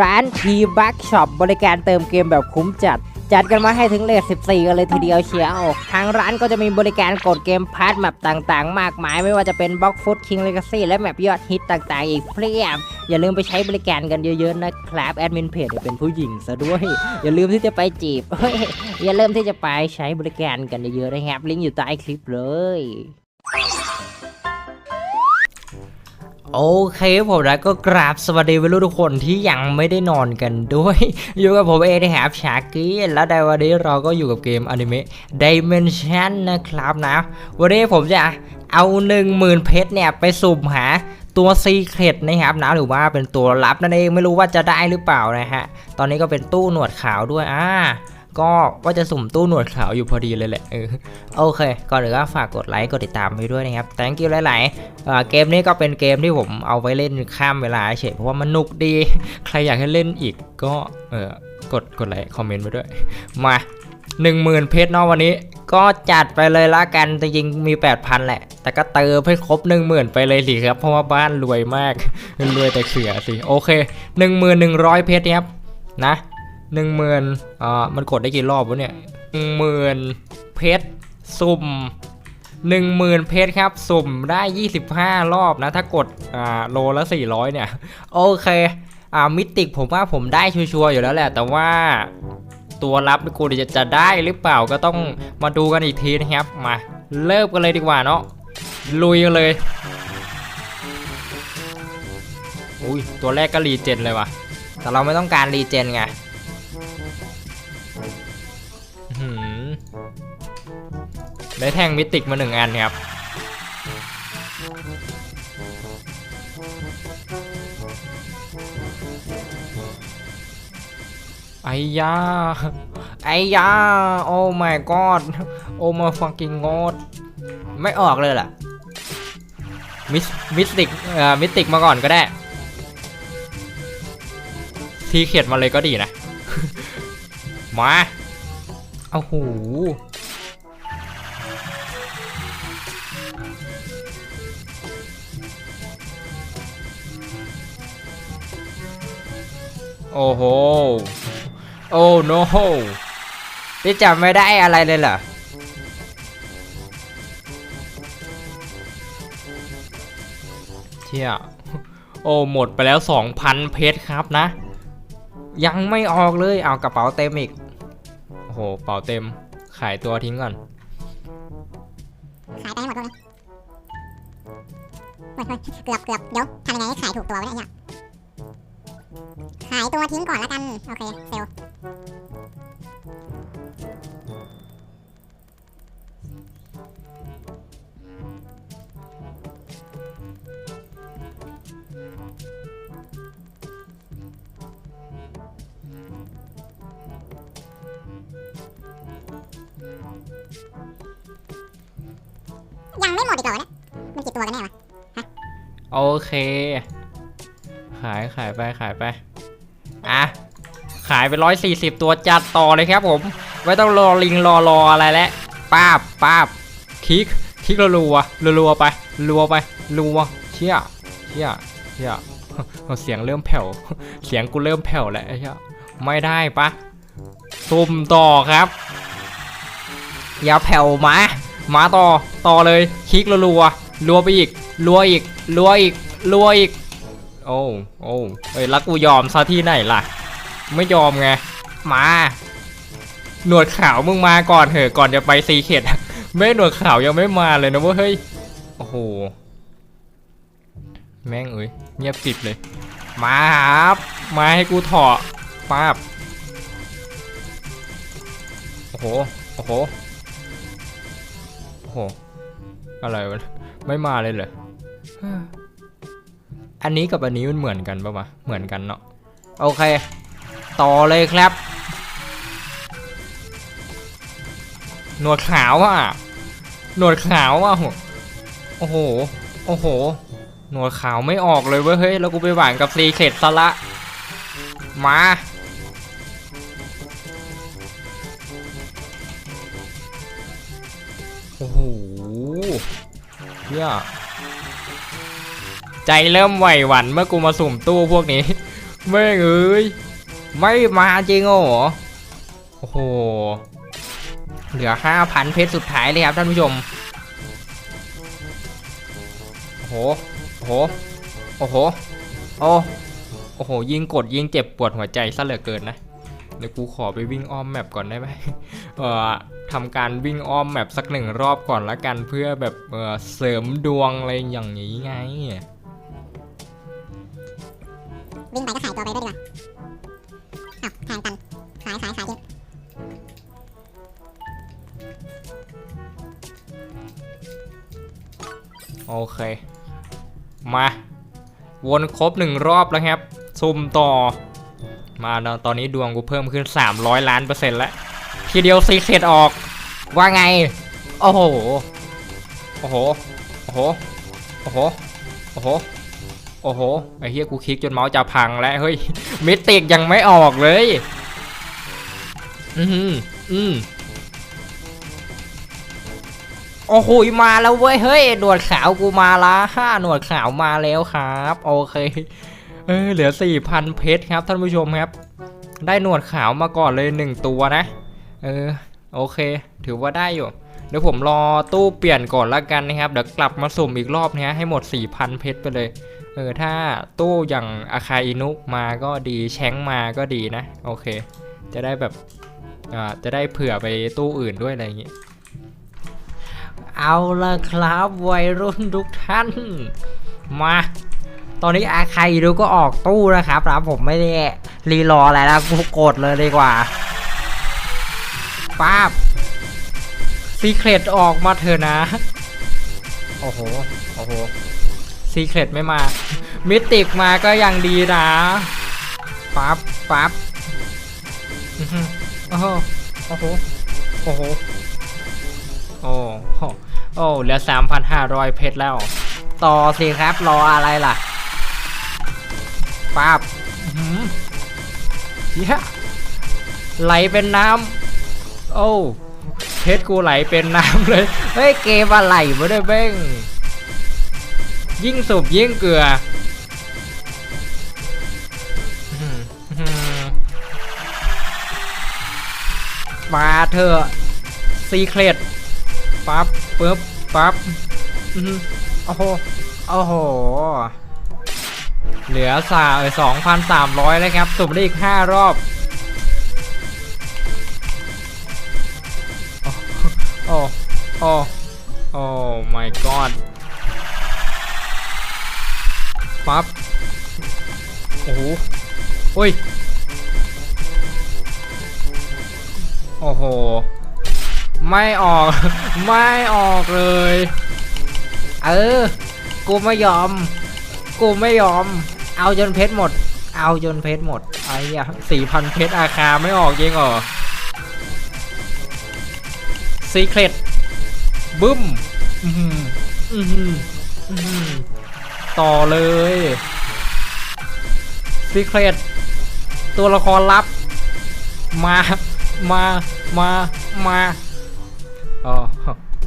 ร้าน T Buck Shop บริการเติมเกมแบบคุ้มจัด จัดกันมาให้ถึงเลท14 กันเลยทีเดียวเชียว ทางร้านก็จะมีบริการกดเกมพาร์ทแมปต่างๆ มากมาย ไม่ว่าจะเป็นบล็อกฟุตคิงเลกาซี่และแมปยอดฮิตต่างๆ อีกเพียบ อย่าลืมไปใช้บริการกันเยอะๆนะครับ แอดมินเพจเป็นผู้หญิงซะด้วย อย่าลืมที่จะไปจีบเฮ้ยอย่าลืมที่จะไปใช้บริการกันเยอะๆนะครับ ลิงก์อยู่ใต้คลิปเลย โอเคผมแล้วก็กราบสวัสดีวัยรุ่นทุกคนที่ยังไม่ได้นอนกันด้วย อยู่กับผมเองนะครับชากี้และในวันนี้เราก็อยู่กับเกมอนิเมะ Dimension นะครับนะ วันนี้ผมจะเอา 1 0,000 เพชรเนี่ยไปสุ่มหาตัวซีเครตนะครับนะหรือว่าเป็นตัวลับนั่นเองไม่รู้ว่าจะได้หรือเปล่านะฮะ ตอนนี้ก็เป็นตู้หนวดขาวด้วยอ่า ก็ว่าจะสุ่มตู้หนวดขาวอยู่พอดีเลยแหละเออโอเค ก่อนอื่นก็ฝากกดไลค์กดติดตามไปด้วยนะครับ thank you หลายๆเกมนี้ก็เป็นเกมที่ผมเอาไว้เล่นข้ามเวลาเฉยเพราะว่ามันนุกดี ใครอยากให้เล่นอีกก็เออกดกดไลค์คอมเมนต์ไปด้วย มา1 0,000เพชรเนาะวันนี้ก็จัดไปเลยละกันจริงๆมี 8,000 แหละ แต่ก็เติมให้ครบ 10,000 ไปเลยสิครับ เพราะว่าบ้านรวยมากรวยแต่เขือสิ โอเค 1100 เพชรครับนะ 10,000อ่ามันกดได้กี่รอบวะเนี่ย10,000เพชรสุ่ม10,000เพชรครับ สุ่มได้25รอบนะ ถ้ากดอ่าโลละ400เนี่ย โอเคอ่ามิติกผมว่าผมได้ชัวร์อยู่แล้วแหละ แต่ว่าตัวรับกูจะจะได้หรือเปล่าก็ต้องมาดูกันอีกทีนะครับ มาเริ่มกันเลยดีกว่าเนาะลุยกันเลยอุ้ยตัวแรกก็รีเจนเลยว่ะ แต่เราไม่ต้องการรีเจนไง ได้แท่งมิติกมาหนึ่งอันครับ ไอ้ยา ไอ้ยา โอ้ my god โอ้ my fucking god ไม่ออกเลยล่ะ มิสมิสติกเอ่อมิติกมาก่อนก็ได้ ทีเข็ดมาเลยก็ดีนะ มา เอาหู โอ้โห โอ้ no นี่จำไม่ได้อะไรเลยเหรอ เที่ยโอ้ หมดไปแล้ว 2,000 เพชรครับนะ ยังไม่ออกเลย เอากระเป๋าเต็มอีก โอ้โหเป๋าเต็ม ขายตัวทิ้งก่อน ขายไปหมดเลยเฮ้ยเฮ้ยเกือบเกือบเดี๋ยวทำยังไงให้ขายถูกตัววะเนี่ย ขายตัวทิ้งก่อนแล้วกัน โอเค เซลยังไม่หมดอีกเหรอเนี่ยมันกี่ตัวกันแน่วะ โอเค ขายขายไปขายไป ขายไปร้อยสี่สิบตัวจัดต่อเลยครับผม ไม่ต้องรอลิงรอรออะไรแล้วป้าบป้าบคลิกคลิกรัวๆรัวไปรัวไปรัวเชี่ยเชี่ยเชี่ยเสียงเริ่มแผ่ว เสียงกูเริ่มแผ่วแล้วไอ้เชี่ยไม่ได้ปะซุ่มต่อครับ อย่าแผ่วมามาต่อต่อเลยคลิกรัวรัวไปอีกรัวอีกรัวอีกรัวอีก โอ้โอ้เฮ้ยแล้วกูยอมซะที่ไหนล่ะ ไม่ยอมไง มา หนวดขาวมึงมาก่อนเถอะก่อนจะไปซีเข็ดไม่หนวดขาวยังไม่มาเลยนะเว้ยเฮ้ยโอ้โหแม่งเอ้ยเงียบปิดเลย มาครับมาให้กูเถาะป้าบโอ้โหโอ้โหโอ้โหอะไรวะไม่มาเลยเหรออันนี้กับอันนี้มันเหมือนกันปะวะเหมือนกันเนาะโอเค ต่อเลยครับ หนวดขาวอะ หนวดขาวอะโอ้โห โอ้โห หนวดขาวไม่ออกเลยเว้ย เฮ้ย แล้วกูไปหวานกับซีเคดซะละ มา โอ้โหเฮียใจเริ่มไหวหวั่นเมื่อกูมาสุ่มตู้พวกนี้ไม่งเอ้ย ไม่มาจริงเหรอโอ้โห เหลือ5,000เพชรสุดท้ายเลยครับท่านผู้ชม โอ้โห โอ้โห โอ้โห โอ้โอ้โห ยิงกดยิงเจ็บปวดหัวใจซะเหลือเกินนะ เดี๋ยวกูขอไปวิ่งอ้อมแมปก่อนได้ไหมเอ่อทำการวิ่งอ้อมแมปสักหนึ่งรอบก่อนละกันเพื่อแบบเอ่อเสริมดวงอะไรอย่างนี้ไง วิ่งไปก็ขายตัวไปด้วยดีกว่า โอเค มาวนครบหนึ่งรอบแล้วครับซุ่มต่อ มาเนอะตอนนี้ดวงกูเพิ่มขึ้น 300 ล้านเปอร์เซ็นต์แล้ว ทีเดียวซีเคดออก ว่าไง โอ้โห โอ้โห โอ้โห โอ้โห โอ้โห โอ้โห ไอ้เฮียกูคลิกจนเมาส์จะพังแล้ว เฮ้ยมิติกยังไม่ออกเลย อือหืออืม โอ้โหมาแล้วเว้ยเฮ้ยหนวดขาวกูมาละห้าหนวดขาวมาแล้วครับ โอเคเออเหลือ4,000เพชรครับท่านผู้ชมครับ ได้หนวดขาวมาก่อนเลย1ตัวนะ เออโอเค ถือว่าได้อยู่ เดี๋ยวผมรอตู้เปลี่ยนก่อนละกันนะครับเดี๋ยวกลับมาสุ่มอีกรอบนะฮะให้หมด 4,000 เพชรไปเลยเออถ้าตู้อย่างอาคาอินุมาก็ดีแชงมาก็ดีนะ โอเค จะได้แบบอ่าจะได้เผื่อไปตู้อื่นด้วยอะไรอย่างงี้ เอาละครับวัยรุ่นทุกท่าน มา ตอนนี้อาใครดูก็ออกตู้นะครับนะผมไม่ได้รีรออะไรแล้วกูกดเลยดีกว่าป้าบซีเครตออกมาเถอะนะ โอ้โห โอ้โหซีเครตไม่มา มิติกมาก็ยังดีนะปั๊บปั๊บอ๋อโอ้โห โอ้โห โอ้โห โอ้ โอ้ เหลือ 3,500 เพชรแล้ว ต่อสิครับ รออะไรล่ะปาบเหี้ยไหลเป็นน้ำ โอ้ เพชรกูไหลเป็นน้ำเลย เฮ้ย เกมอะไรมาด้วยเบ้ง ยิ่งสูบยิ่งเกลือมาเถอะซีเครตปั๊บ ปึ๊บปั๊บอื้อหือโอ้โหโอ้โห เหลือสาสองพันสามร้อยแล้วครับ สุ่มได้อีกห้ารอบโอ้โอ้โอ้ my god ปั๊บ โอ้โหอุ้ย โอ้โห ไม่ออก ไม่ออกเลย เออ กูไม่ยอม กูไม่ยอม เอาจนเพชรหมด เอาจนเพชรหมด ไอ้ยะสี่พันเพชรอาคาไม่ออกจริงเหรอซีเครตบึ้มอื้อหืออื้อหืออื้อหือต่อเลยซีเครตตัวละครลับ มา มา มา มา อ๋อ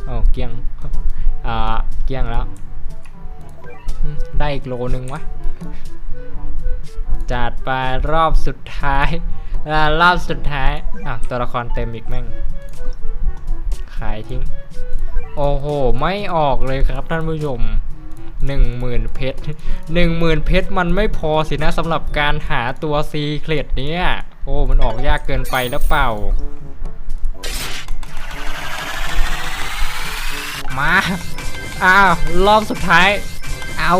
อ๋อเกี้ยงอ่าเกี้ยงแล้ว ได้อีกโลนึงวะ จัดไปรอบสุดท้ายรอบสุดท้ายอะตัวละครเต็มอีกแม่ง ขายทิ้ง โอ้โห ไม่ออกเลยครับท่านผู้ชมหนึ่งหมื่นเพชรหนึ่งหมื่นเพชรมันไม่พอสินะสำหรับการหาตัวซีเครดเนี้ย โอ้ มันออกยากเกินไปแล้วเปล่า มา อ้าว รอบสุดท้าย เอา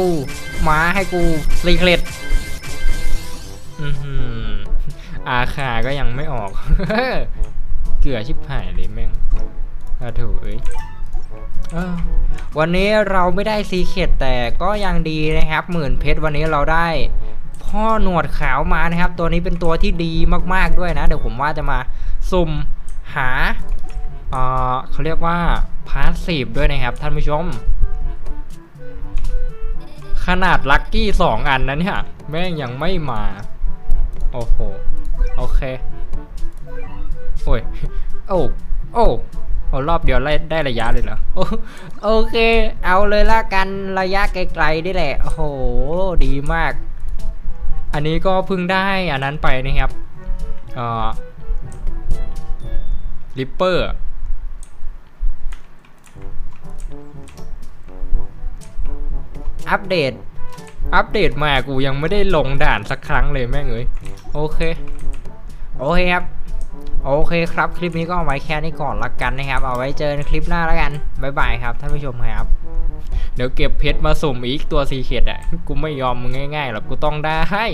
มาให้กูซีเครดอือหือาขาก็ยังไม่ออก เกือชิบหายเลยแม่งอาถูเอ้ยวันนี้เราไม่ได้ซีเคดแต่ก็ยังดีนะครับ หมื่นเพชรวันนี้เราได้ พ่อหนวดขาวมานะครับ ตัวนี้เป็นตัวที่ดีมากๆด้วยนะ เดี๋ยวผมว่าจะมาสุ่มหา เขาเรียกว่าพาสซีฟด้วยนะครับท่านผู้ชม ขนาดลัคกี้สองอันนั้นเนี่ยแม่งยังไม่มา โอ้โห โอเค โอ้ย โอ้ โอ้โอรอบเดียวไล่ได้ระยะเลยเหรอ โอเค เอาเลยละกันระยะไกลๆนี่แหละ โอ้โห ดีมาก อันนี้ก็เพิ่งได้อันนั้นไปนะครับ เอ่อลิปเปอร์ อัปเดต อัปเดตมากูยังไม่ได้ลงด่านสักครั้งเลยแม่งเอ้ยโอเค โอเคครับ โอเคครับ คลิปนี้ก็เอาไว้แค่นี้ก่อนละกันนะครับ เอาไว้เจอในคลิปหน้าละกัน บ๊ายบายครับท่านผู้ชมครับ เดี๋ยวเก็บเพชรมาสุ่มอีกตัวซีเคดอะ กูไม่ยอมง่ายๆหรอก กูต้องได้